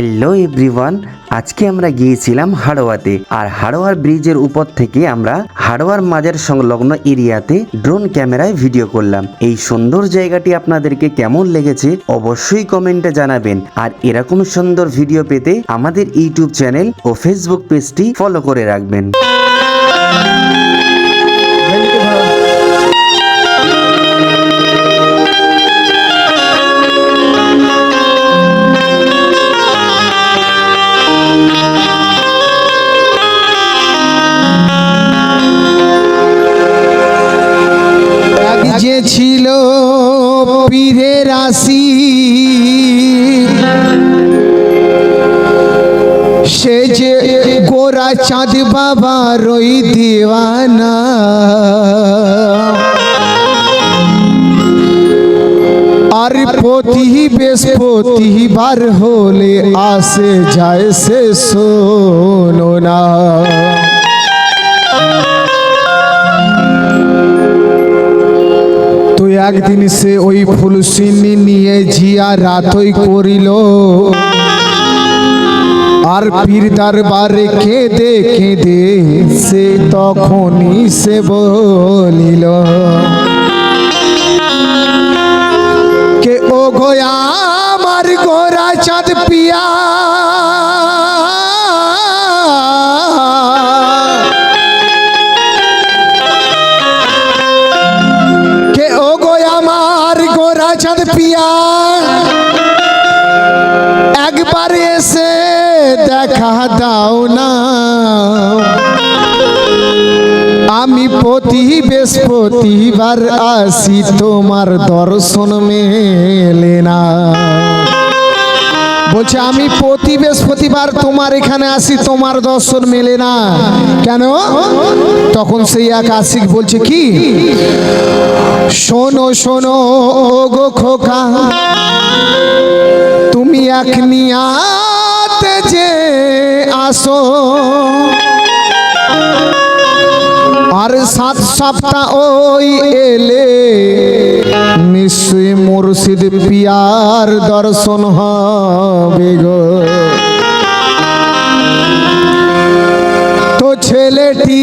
Hello everyone আজকে আমরা গিয়েছিলাম হাড়োয়াতে। আর হাড়োয়ার ব্রিজের উপর থেকে আমরা হাড়োয়ার মাজার সংলগ্ন এরিয়াতে ড্রোন ক্যামেরায় ভিডিও করলাম। এই সুন্দর জায়গাটি আপনাদেরকে কেমন লেগেছে অবশ্যই কমেন্টে জানাবেন। আর এরকম সুন্দর ভিডিও পেতে আমাদের ইউটিউব চ্যানেল ও ফেসবুক পেজটি ফলো করে রাখবেন। পীরের রাশি। সে যে গোরা চাঁদ বাবা রই দিওয়ানা। আর প্রতি বৃহস্পতিবার হলে আসে যায় সে শোনো না। একদিন সে ওই ফুলসিনি নিয়ে জিয়া রাতই করিল। আর পীর দরবারে কেঁদে কেঁদে সে তখনই সে বলিল, কে ও গোয়া আমার গোরা চাঁদ পিয়া চাঁদ পিয়া একবার এসে দেখা দাও না। আমি প্রতি বৃহস্পতিবার আসি, তোমার দর্শন মেলে না। বলছে আমি প্রতি বৃহস্পতিবার তোমার এখানে আসি তোমার দর্শন মেলে না। কেন? তখন সেই এক আশিক বলছে কি? শোনো শোনো গো খোকা তুমি এক নিয়াতে যে আসো। আর সাত সপ্তাহ ওই এলে নিশ্চয়ই মুর্শিদ পিয়ার দর্শন হবে গো। তো ছেলেটি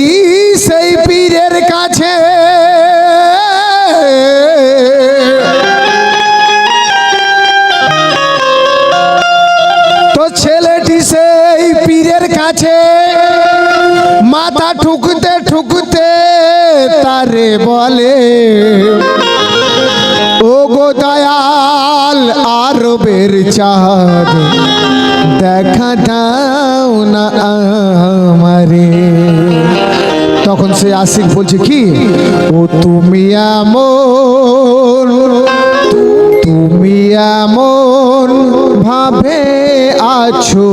সেই পীরের কাছে তো ছেলেটি সেই পীরের কাছে মাথা ঠুকতে ঠুকতে তারে বলে ও গো দয়াল আরবের চাঁদ। দেখা দাও না আমারে। তখন সে আশিক বলছে, কি? ও তুমি আমর তুমি আমর ভাবে আছো